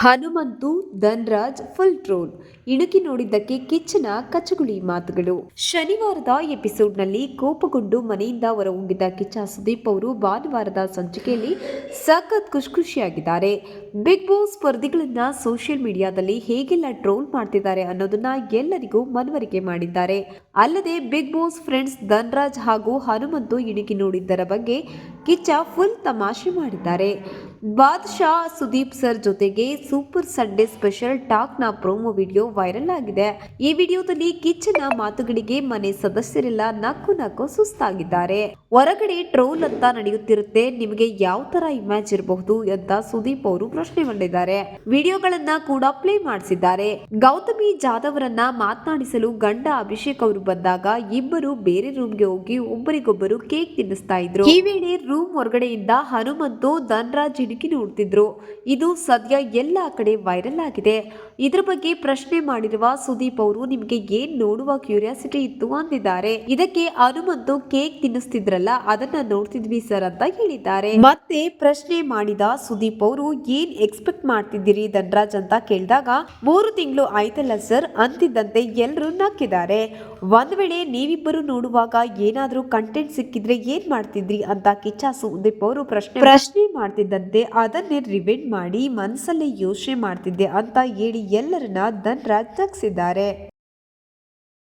Hanumanthu Dhanraj full troll ಇಣುಕಿ ನೋಡಿದ್ದಕ್ಕೆ ಕಿಚ್ಚನ ಕಚಗುಳಿ ಮಾತುಗಳು. ಶನಿವಾರದ ಎಪಿಸೋಡ್ನಲ್ಲಿ ಕೋಪಗೊಂಡು ಮನೆಯಿಂದ ಹೊರಹೋಗಿದ್ದ ಕಿಚ್ಚ ಸುದೀಪ್ ಅವರು ಭಾನುವಾರದ ಸಂಚಿಕೆಯಲ್ಲಿ ಸಖತ್ ಖುಷಿ ಖುಷಿಯಾಗಿದ್ದಾರೆ ಬಿಗ್ ಬಾಸ್ ಸ್ಪರ್ಧಿಗಳನ್ನು ಸೋಷಿಯಲ್ ಮೀಡಿಯಾದಲ್ಲಿ ಹೇಗೆಲ್ಲ ಟ್ರೋಲ್ ಮಾಡ್ತಿದ್ದಾರೆ ಅನ್ನೋದನ್ನ ಎಲ್ಲರಿಗೂ ಮನವರಿಕೆ ಮಾಡಿದ್ದಾರೆ. ಅಲ್ಲದೆ ಬಿಗ್ ಬಾಸ್ ಫ್ರೆಂಡ್ಸ್ ಧನ್ರಾಜ್ ಹಾಗೂ ಹನುಮಂತು ಇಣುಕಿ ನೋಡಿದ್ದರ ಬಗ್ಗೆ ಕಿಚ್ಚ ಫುಲ್ ತಮಾಷೆ ಮಾಡಿದ್ದಾರೆ. ಬಾದ್ಶಾ ಸುದೀಪ್ ಸರ್ ಜೊತೆಗೆ ಸೂಪರ್ ಸಂಡೇ ಸ್ಪೆಷಲ್ ಟಾಕ್ನ ಪ್ರೋಮೋ ವಿಡಿಯೋ ವೈರಲ್ ಆಗಿದೆ. ಈ ವಿಡಿಯೋದಲ್ಲಿ ಕಿಚ್ಚನ ಮಾತುಗಳಿಗೆ ಮನೆ ಸದಸ್ಯರೆಲ್ಲ ನಕ್ಕು ನಕ್ಕು ಸುಸ್ತಾಗಿದ್ದಾರೆ. ಹೊರಗಡೆ ಟ್ರೋಲ್ ಅಂತ ನಡೆಯುತ್ತಿರುತ್ತೆ. ನಿಮಗೆ ಯಾವ ತರ ಇಮೇಜ್ ಇರಬಹುದು ಅಂತ ಸುದೀಪ್ ಅವರು ಪ್ರಶ್ನೆ ಮಾಡಿದ್ದಾರೆ. ವಿಡಿಯೋಗಳನ್ನ ಕೂಡ ಪ್ಲೇ ಮಾಡಿಸಿದ್ದಾರೆ. ಗೌತಮಿ ಜಾಧವ್ ರನ್ನ ಮಾತನಾಡಿಸಲು ಗಂಡ ಅಭಿಷೇಕ್ ಅವರು ಬಂದಾಗ ಇಬ್ಬರು ಬೇರೆ ರೂಮ್ಗೆ ಹೋಗಿ ಒಬ್ಬರಿಗೊಬ್ಬರು ಕೇಕ್ ತಿನ್ನಿಸ್ತಾ ಇದ್ರು. ಈ ವೇಳೆ ರೂಮ್ ಹೊರಗಡೆಯಿಂದ ಹನುಮಂತು, ಧನ್ರಾಜ್ ಇಣುಕಿ ನೋಡ್ತಿದ್ರು. ಇದು ಸದ್ಯ ಎಲ್ಲ ಕಡೆ ವೈರಲ್ ಆಗಿದೆ. ಇದ್ರ ಬಗ್ಗೆ ಪ್ರಶ್ನೆ ಮಾಡಿರುವ ಸುದೀಪ್ ಅವರು ನಿಮ್ಗೆ ಏನ್ ನೋಡುವ ಕ್ಯೂರಿಯಾಸಿಟಿ ಇತ್ತು ಅಂದಿದ್ದಾರೆ. ಇದಕ್ಕೆ ಹನುಮಂತು ಕೇಕ್ ತಿನ್ನಿಸ್ತಿದ್ರಲ್ಲ, ಅದನ್ನ ನೋಡ್ತಿದ್ವಿ ಸರ್ ಅಂತ ಹೇಳಿದ್ದಾರೆ. ಮತ್ತೆ ಪ್ರಶ್ನೆ ಮಾಡಿದ ಸುದೀಪ್ ಅವರು ಏನ್ ಎಕ್ಸ್ಪೆಕ್ಟ್ ಮಾಡ್ತಿದ್ದೀರಿ ಧನ್ರಾಜ್ ಅಂತ ಕೇಳಿದಾಗ, ಮೂರು ತಿಂಗಳು ಆಯ್ತಲ್ಲ ಸರ್ ಅಂತಿದ್ದಂತೆ ಎಲ್ಲರೂ ನಕ್ಕಿದ್ದಾರೆ. ಒಂದ್ ವೇಳೆ ನೀವಿಬ್ಬರು ನೋಡುವಾಗ ಏನಾದ್ರೂ ಕಂಟೆಂಟ್ ಸಿಕ್ಕಿದ್ರೆ ಏನ್ ಮಾಡ್ತಿದ್ರಿ ಅಂತ ಕಿಚ್ಚಾ ಸುದೀಪ್ ಅವರು ಪ್ರಶ್ನೆ ಪ್ರಶ್ನೆ ಮಾಡ್ತಿದ್ದಂತೆ ಅದನ್ನೇ ರಿವೆಂಡ್ ಮಾಡಿ ಮನಸ್ಸಲ್ಲೇ ಯೋಚನೆ ಮಾಡ್ತಿದ್ದೆ ಅಂತ ಹೇಳಿ ಎಲ್ಲರನ್ನ ಧನ್ರಾಜ್ ತಗ್ಸಿದ್ದಾರೆ